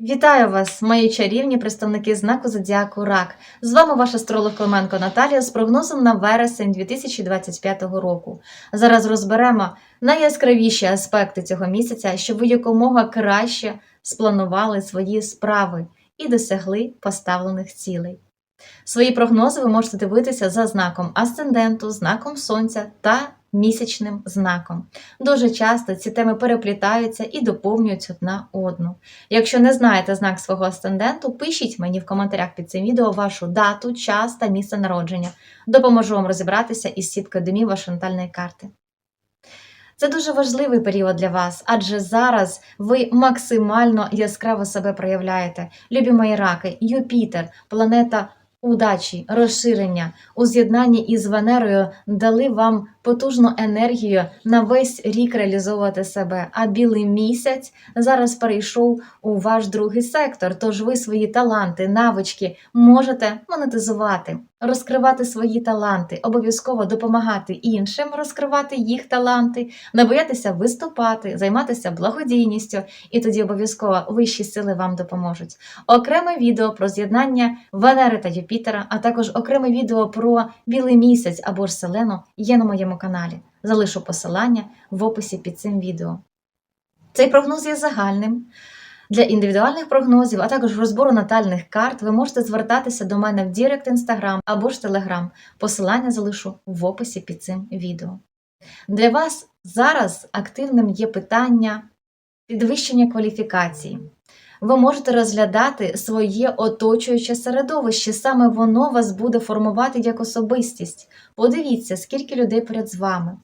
Вітаю вас, мої чарівні представники знаку Зодіаку Рак. З вами ваш астролог Клименко Наталія з прогнозом на вересень 2025 року. Зараз розберемо найяскравіші аспекти цього місяця, щоб ви якомога краще спланували свої справи і досягли поставлених цілей. Свої прогнози ви можете дивитися за знаком асценденту, знаком сонця та місячним знаком. Дуже часто ці теми переплітаються і доповнюють одна одну. Якщо не знаєте знак свого асценденту, пишіть мені в коментарях під цим відео вашу дату, час та місце народження. Допоможу вам розібратися із сіткою домів вашої натальної карти. Це дуже важливий період для вас, адже зараз ви максимально яскраво себе проявляєте. Любі мої раки, Юпітер, планета удачі, розширення у з'єднанні із Венерою дали вам потужну енергію на весь рік реалізовувати себе. А білий місяць зараз перейшов у ваш другий сектор. Тож ви свої таланти, навички можете монетизувати, розкривати свої таланти, обов'язково допомагати іншим розкривати їх таланти, не боятися виступати, займатися благодійністю, і тоді обов'язково вищі сили вам допоможуть. Окреме відео про з'єднання Венери та Юпітера, а також окреме відео про білий місяць або ж селену є на моєму каналі. Залишу посилання в описі під цим відео. Цей прогноз є загальним. Для індивідуальних прогнозів, а також розбору натальних карт, ви можете звертатися до мене в Дірект Інстаграм або ж Телеграм. Посилання залишу в описі під цим відео. Для вас зараз активним є питання підвищення кваліфікації. Ви можете розглядати своє оточуюче середовище, саме воно вас буде формувати як особистість. Подивіться, скільки людей поряд з вами.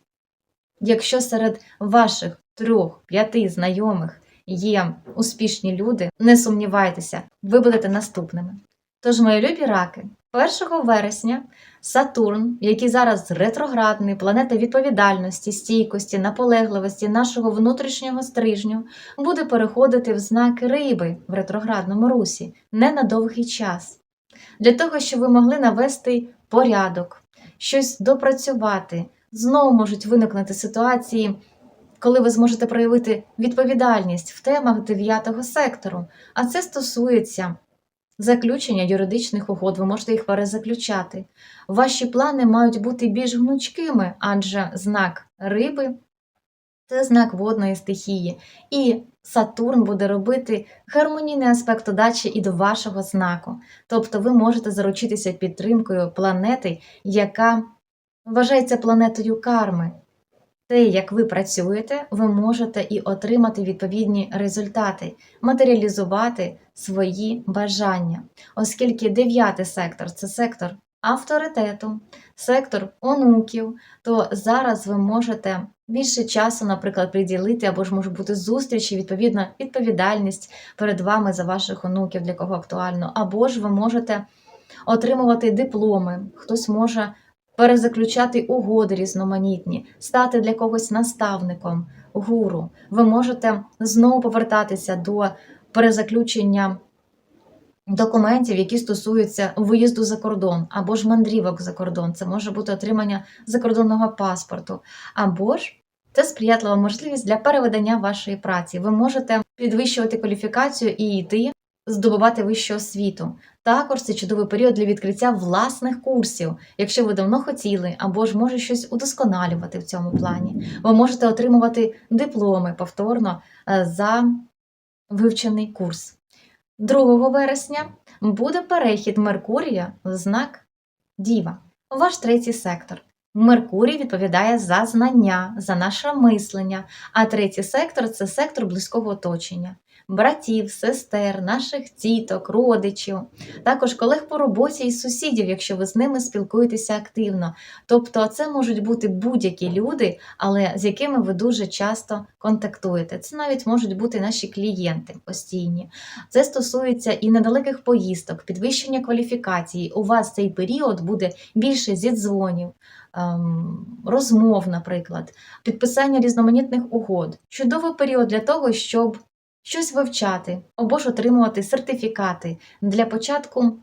Якщо серед ваших трьох-п'яти знайомих є успішні люди, не сумнівайтеся, ви будете наступними. Тож, мої любі раки, 1 вересня Сатурн, який зараз ретроградний, планета відповідальності, стійкості, наполегливості нашого внутрішнього стрижню, буде переходити в знак риби в ретроградному русі не на довгий час. Для того, щоб ви могли навести порядок, щось допрацювати, знову можуть виникнути ситуації, коли ви зможете проявити відповідальність в темах 9 сектору, а це стосується заключення юридичних угод, ви можете їх перезаключати. Ваші плани мають бути більш гнучкими, адже знак риби це знак водної стихії. І Сатурн буде робити гармонійний аспект удачі і до вашого знаку. Тобто ви можете заручитися підтримкою планети, яка вважається планетою карми. Те, як ви працюєте, ви можете і отримати відповідні результати, матеріалізувати свої бажання, оскільки дев'ятий сектор це сектор авторитету, сектор онуків, то зараз ви можете більше часу, наприклад, приділити, або ж може бути зустрічі, відповідна відповідальність перед вами за ваших онуків, для кого актуально, або ж ви можете отримувати дипломи, хтось може перезаключати угоди різноманітні, стати для когось наставником, гуру. Ви можете знову повертатися до перезаключення документів, які стосуються виїзду за кордон, або ж мандрівок за кордон. Це може бути отримання закордонного паспорту, або ж це сприятлива можливість для переведення вашої праці. Ви можете підвищувати кваліфікацію і йти здобувати вищу освіту. Також це чудовий період для відкриття власних курсів, якщо ви давно хотіли, або ж може щось удосконалювати в цьому плані. Ви можете отримувати дипломи повторно е, за вивчений курс. 2 вересня буде перехід Меркурія в знак Діва, ваш третій сектор. Меркурій відповідає за знання, за наше мислення, а третій сектор це сектор близького оточення, братів, сестер, наших тіток, родичів, також колег по роботі і сусідів, якщо ви з ними спілкуєтеся активно. Тобто це можуть бути будь-які люди, але з якими ви дуже часто контактуєте. Це навіть можуть бути наші клієнти постійні. Це стосується і недалеких поїздок, підвищення кваліфікації. У вас цей період буде більше зідзвонів. Ем, Розмов, наприклад, підписання різноманітних угод. Чудовий період для того, щоб щось вивчати або ж отримувати сертифікати для початку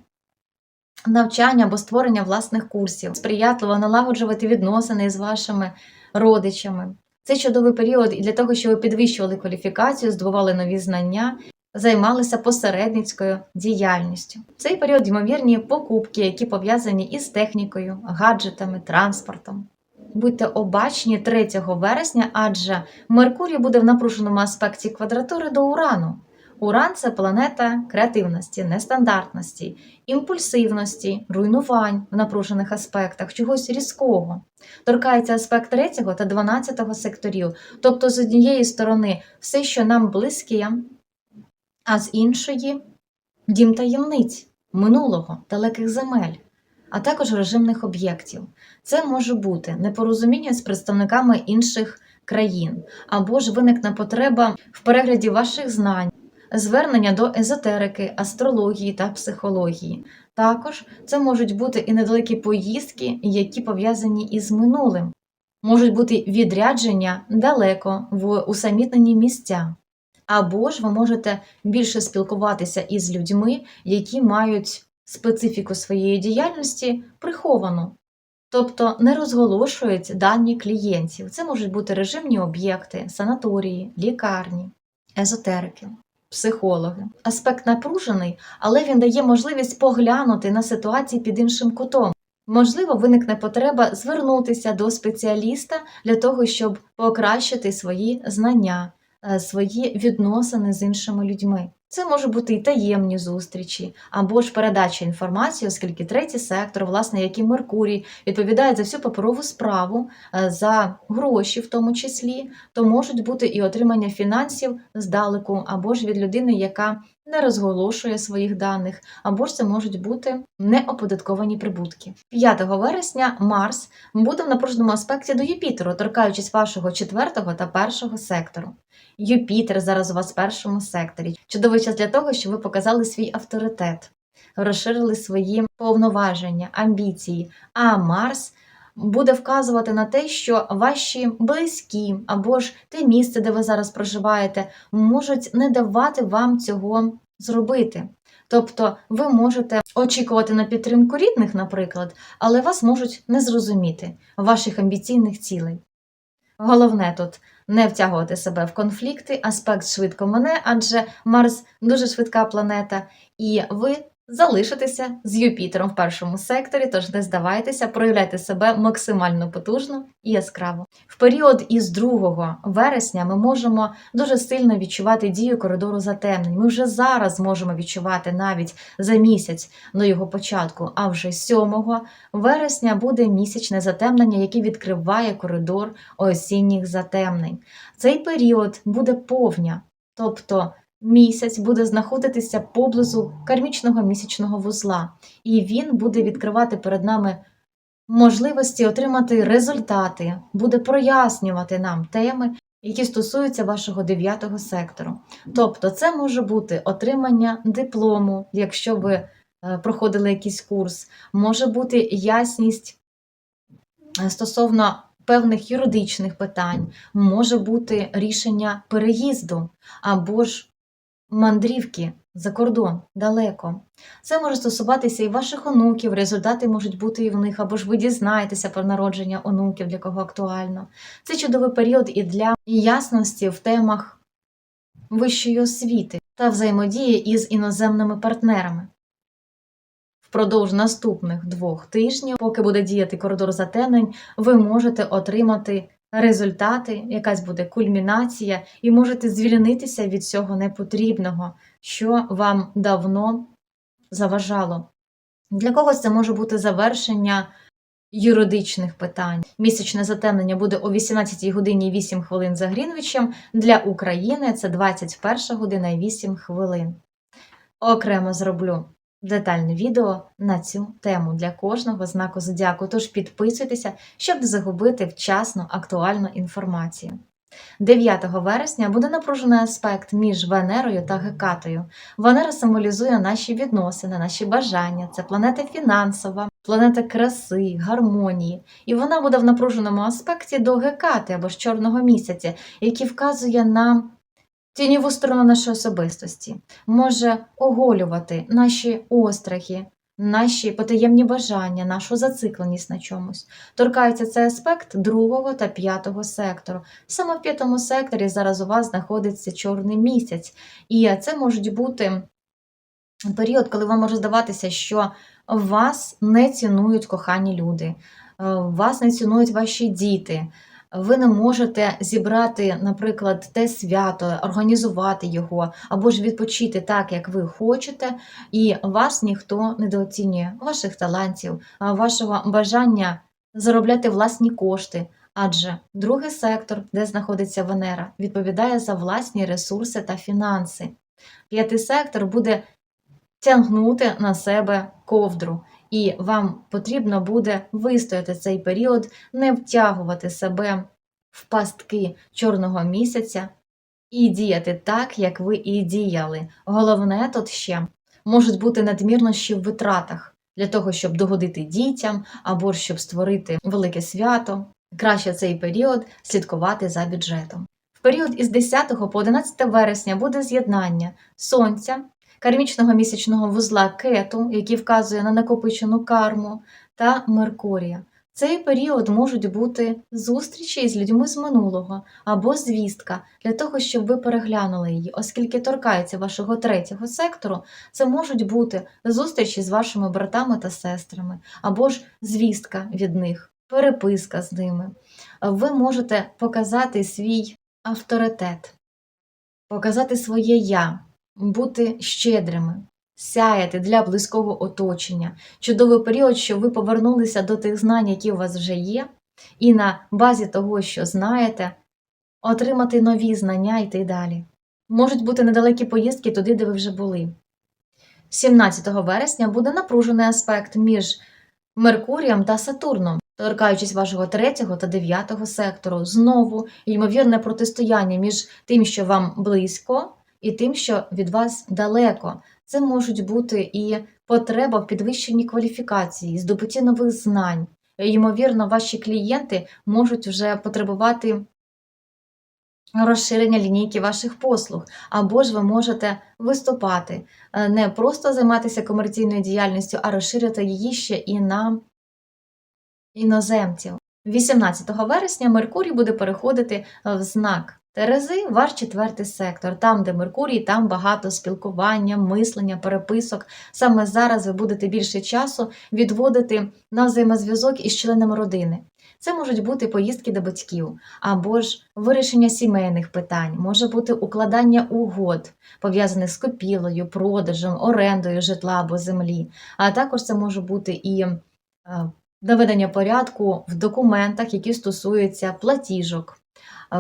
навчання або створення власних курсів, сприятливо налагоджувати відносини з вашими родичами. Це чудовий період і для того, щоб ви підвищували кваліфікацію, здобували нові знання займалися посередницькою діяльністю. В цей період ймовірні покупки, які пов'язані із технікою, гаджетами, транспортом. Будьте обачні 3 вересня, адже Меркурій буде в напруженому аспекті квадратури до Урану. Уран це планета креативності, нестандартності, імпульсивності, руйнувань в напружених аспектах, чогось різкого. Торкається аспект 3 та 12 секторів, тобто з однієї сторони все, що нам близьке, а з іншої дім таємниць, минулого, далеких земель, а також режимних об'єктів. Це може бути непорозуміння з представниками інших країн, або ж виникне потреба в перегляді ваших знань, звернення до езотерики, астрології та психології. Також це можуть бути і недалекі поїздки, які пов'язані із минулим. Можуть бути відрядження далеко в усамітнені місця. Або ж ви можете більше спілкуватися із людьми, які мають специфіку своєї діяльності приховану, тобто не розголошують дані клієнтів. Це можуть бути режимні об'єкти, санаторії, лікарні, езотерики, психологи. Аспект напружений, але він дає можливість поглянути на ситуації під іншим кутом. Можливо, виникне потреба звернутися до спеціаліста для того, щоб покращити свої знання, свої відносини з іншими людьми. Це може бути і таємні зустрічі, або ж передача інформації, оскільки третій сектор, власне, як і Меркурій, відповідає за всю паперову справу, е, за гроші в тому числі, то можуть бути і отримання фінансів здалеку, або ж від людини, яка не розголошує своїх даних, або ж це можуть бути неоподатковані прибутки. 5 вересня Марс буде в напруженому аспекті до Юпітеру, торкаючись вашого четвертого та першого сектору. Юпітер зараз у вас в першому секторі. Чудовий час для того, щоб ви показали свій авторитет, розширили свої повноваження, амбіції. А Марс буде вказувати на те, що ваші близькі або ж те місце, де ви зараз проживаєте, можуть не давати вам цього зробити. Тобто ви можете очікувати на підтримку рідних, наприклад, але вас можуть не зрозуміти ваших амбіційних цілей. Головне тут не втягувати себе в конфлікти, аспект швидко мене, адже Марс дуже швидка планета, і ви залишитеся з Юпітером в першому секторі, тож не здавайтеся, проявляйте себе максимально потужно і яскраво. В період із 2 вересня ми можемо дуже сильно відчувати дію коридору затемнень. Ми вже зараз можемо відчувати навіть за місяць до його початку, а вже 7 вересня буде місячне затемнення, яке відкриває коридор осінніх затемнень. Цей період буде повня, тобто місяць буде знаходитися поблизу кармічного місячного вузла, і він буде відкривати перед нами можливості отримати результати, буде прояснювати нам теми, які стосуються вашого дев'ятого сектору. Тобто, це може бути отримання диплому, якщо ви е, проходили якийсь курс, може бути ясність е, стосовно певних юридичних питань, може бути рішення переїзду або ж мандрівки за кордон далеко. Це може стосуватися і ваших онуків, результати можуть бути і в них, або ж ви дізнаєтеся про народження онуків, для кого актуально. Це чудовий період і для ясності в темах вищої освіти та взаємодії із іноземними партнерами. Впродовж наступних двох тижнів, поки буде діяти коридор затемнень, ви можете отримати результати, якась буде кульмінація, і можете звільнитися від цього непотрібного, що вам давно заважало. Для когось це може бути завершення юридичних питань. Місячне затемнення буде о 18 годині 8 хвилин за Грінвічем. Для України це 21 година і 8 хвилин. Окремо зроблю детальне відео на цю тему для кожного знаку зодіаку. Тож підписуйтеся, щоб не загубити вчасну актуальну інформацію. 9 вересня буде напружений аспект між Венерою та Гекатою. Венера символізує наші відносини, наші бажання. Це планета фінансова, планета краси, гармонії. І вона буде в напруженому аспекті до Гекати або ж чорного місяця, який вказує на тіньову сторону нашої особистості, може оголювати наші острахи, наші потаємні бажання, нашу зацикленість на чомусь. Торкається цей аспект другого та п'ятого сектору. Саме в п'ятому секторі зараз у вас знаходиться чорний місяць, і це можуть бути період, коли вам може здаватися, що вас не цінують кохані люди, е, вас не цінують ваші діти. Ви не можете зібрати, наприклад, те свято, організувати його, або ж відпочити так, як ви хочете, і вас ніхто недооцінює, ваших талантів, вашого бажання заробляти власні кошти. Адже другий сектор, де знаходиться Венера, відповідає за власні ресурси та фінанси. П'ятий сектор буде тягнути на себе ковдру, і вам потрібно буде вистояти цей період, не втягувати себе в пастки чорного місяця і діяти так, як ви і діяли. Головне тут ще можуть бути надмірності в витратах для того, щоб догодити дітям або щоб створити велике свято. Краще цей період слідкувати за бюджетом. В період із 10 по 11 вересня буде з'єднання сонця, кармічного місячного вузла кету, який вказує на накопичену карму, та Меркурія. Цей період можуть бути зустрічі з людьми з минулого або звістка для того, щоб ви переглянули її, оскільки торкається вашого третього сектору, це можуть бути зустрічі з вашими братами та сестрами, або ж звістка від них, переписка з ними. Ви можете показати свій авторитет, показати своє я, бути щедрими, сяяти для близького оточення. Чудовий період, що ви повернулися до тих знань, які у вас вже є, і на базі того, що знаєте, отримати нові знання і йти далі. Можуть бути недалекі поїздки туди, де ви вже були. 17 вересня буде напружений аспект між Меркурієм та Сатурном, торкаючись вашого 3 та 9 сектору. Знову ймовірне протистояння між тим, що вам близько, і тим, що від вас далеко. Це можуть бути і потреба в підвищенні кваліфікації, здобутті нових знань. Ймовірно, ваші клієнти можуть вже потребувати розширення лінійки ваших послуг, або ж ви можете виступати, е, не просто займатися комерційною діяльністю, а розширити її ще і на іноземців. 18 вересня Меркурій буде переходити в знак Терези, ваш четвертий сектор. Там, де Меркурій, там багато спілкування, мислення, переписок. Саме зараз ви будете більше часу відводити на взаємозв'язок із членами родини. Це можуть бути поїздки до батьків, або ж вирішення сімейних питань, може бути укладання угод, пов'язаних з копілою, продажем, орендою житла або землі. А також це може бути і е, доведення порядку в документах, які стосуються платіжок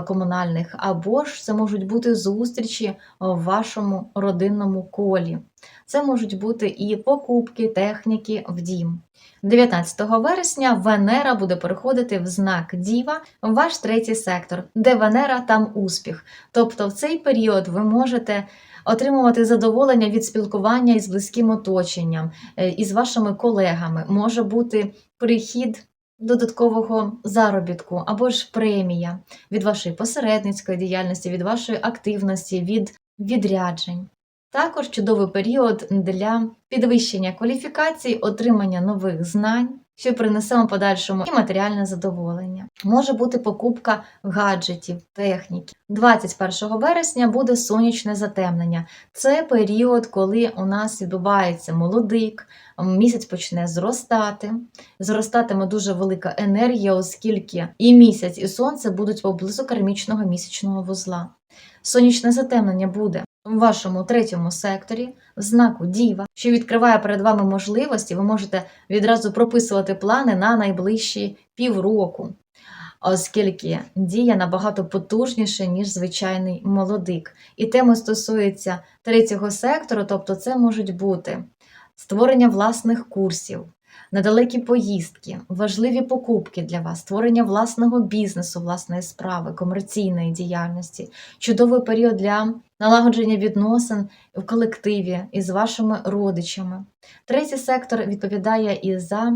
комунальних, або ж це можуть бути зустрічі в вашому родинному колі. Це можуть бути і покупки, техніки в дім. 19 вересня Венера буде переходити в знак Діва, в ваш третій сектор, де Венера там успіх. Тобто в цей період ви можете отримувати задоволення від спілкування із близьким оточенням, е, із вашими колегами. Може бути прихід додаткового заробітку або ж премія від вашої посередницької діяльності, від вашої активності, від відряджень. Також чудовий період для підвищення кваліфікацій, отримання нових знань, що принесе вам подальшому і матеріальне задоволення. Може бути покупка гаджетів, техніки. 21 вересня буде сонячне затемнення. Це період, коли у нас відбувається молодик, місяць почне зростати. Зростатиме дуже велика енергія, оскільки і місяць, і сонце будуть поблизу кармічного місячного вузла. Сонячне затемнення буде в вашому третьому секторі, в знаку Діва, що відкриває перед вами можливості, ви можете відразу прописувати плани на найближчі півроку, оскільки дія набагато потужніше, ніж звичайний молодик. І теми стосується третього сектору, тобто це можуть бути створення власних курсів. Недалекі поїздки, важливі покупки для вас, створення власного бізнесу, власної справи, комерційної діяльності, чудовий період для налагодження відносин в колективі із вашими родичами. Третій сектор відповідає і за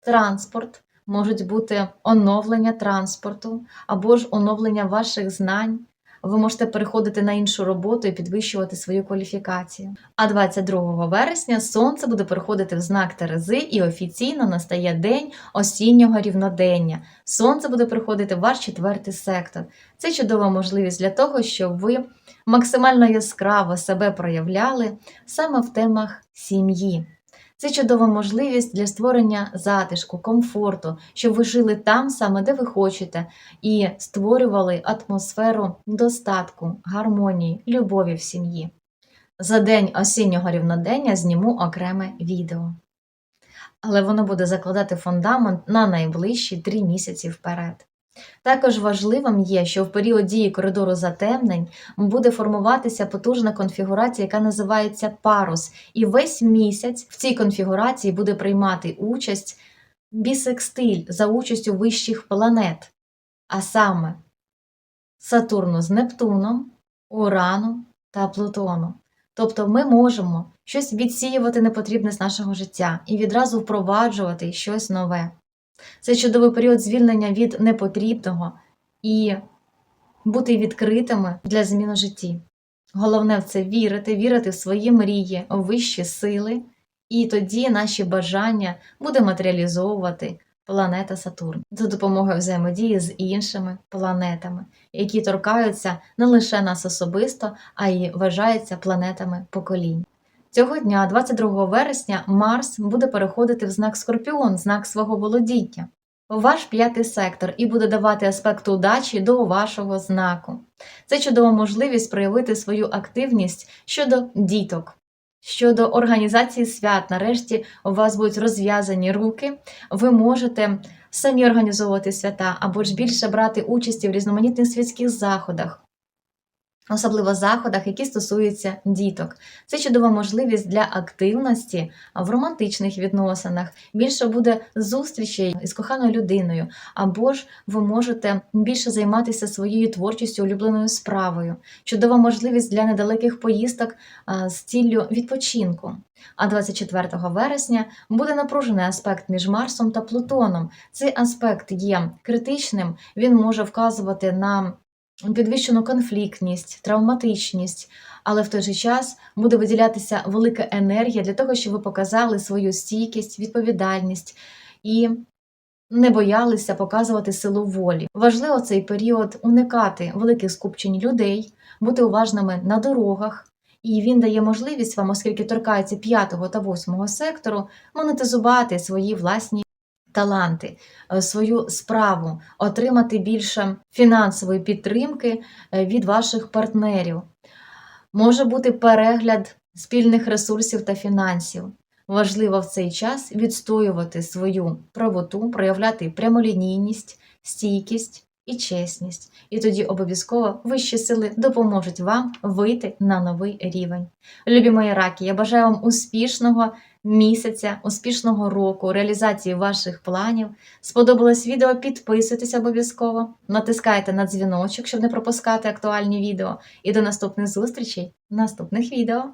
транспорт, можуть бути оновлення транспорту або ж оновлення ваших знань, ви можете переходити на іншу роботу і підвищувати свою кваліфікацію. А 22 вересня сонце буде переходити в знак Терези і офіційно настає день осіннього рівнодення. Сонце буде приходити в ваш четвертий сектор. Це чудова можливість для того, щоб ви максимально яскраво себе проявляли саме в темах сім'ї. Це чудова можливість для створення затишку, комфорту, щоб ви жили там саме, де ви хочете, і створювали атмосферу достатку, гармонії, любові в сім'ї. За день осіннього рівнодення зніму окреме відео. Але воно буде закладати фундамент на найближчі три місяці вперед. Також важливим є, що в період дії коридору затемнень буде формуватися потужна конфігурація, яка називається парус. І весь місяць в цій конфігурації буде приймати участь бісекстиль за участю вищих планет, а саме Сатурну з Нептуном, Урану та Плутону. Тобто ми можемо щось відсіювати непотрібне з нашого життя і відразу впроваджувати щось нове. Це чудовий період звільнення від непотрібного і бути відкритими для змін у житті. Головне в це вірити, вірити в свої мрії, у вищі сили, і тоді наші бажання буде матеріалізовувати планета Сатурн за допомогою взаємодії з іншими планетами, які торкаються не лише нас особисто, а й вважаються планетами поколінь. Цього дня, 22 вересня, Марс буде переходити в знак Скорпіон, знак свого володіння, ваш п'ятий сектор і буде давати аспект удачі до вашого знаку. Це чудова можливість проявити свою активність щодо діток, щодо організації свят. Нарешті у вас будуть розв'язані руки, ви можете самі організовувати свята або ж більше брати участі в різноманітних світських заходах. Особливо заходах, які стосуються діток. Це чудова можливість для активності в романтичних відносинах. Більше буде зустрічей із коханою людиною, або ж ви можете більше займатися своєю творчістю, улюбленою справою. Чудова можливість для недалеких поїздок з ціллю відпочинку. А 24 вересня буде напружений аспект між Марсом та Плутоном. Цей аспект є критичним, він може вказувати на підвищену конфліктність, травматичність, але в той же час буде виділятися велика енергія для того, щоб ви показали свою стійкість, відповідальність і не боялися показувати силу волі. Важливо цей період уникати великих скупчень людей, бути уважними на дорогах. І він дає можливість вам, оскільки торкається п'ятого та восьмого сектору, монетизувати свої власні таланти, е, свою справу, отримати більше фінансової підтримки е, від ваших партнерів. Може бути перегляд спільних ресурсів та фінансів. Важливо в цей час відстоювати свою правоту, проявляти прямолінійність, стійкість і чесність. І тоді обов'язково вищі сили допоможуть вам вийти на новий рівень. Любі мої раки, я бажаю вам успішного місяця, успішного року, реалізації ваших планів. Сподобалось відео? Підписуйтесь обов'язково, натискайте на дзвіночок, щоб не пропускати актуальні відео. І до наступних зустрічей в наступних відео.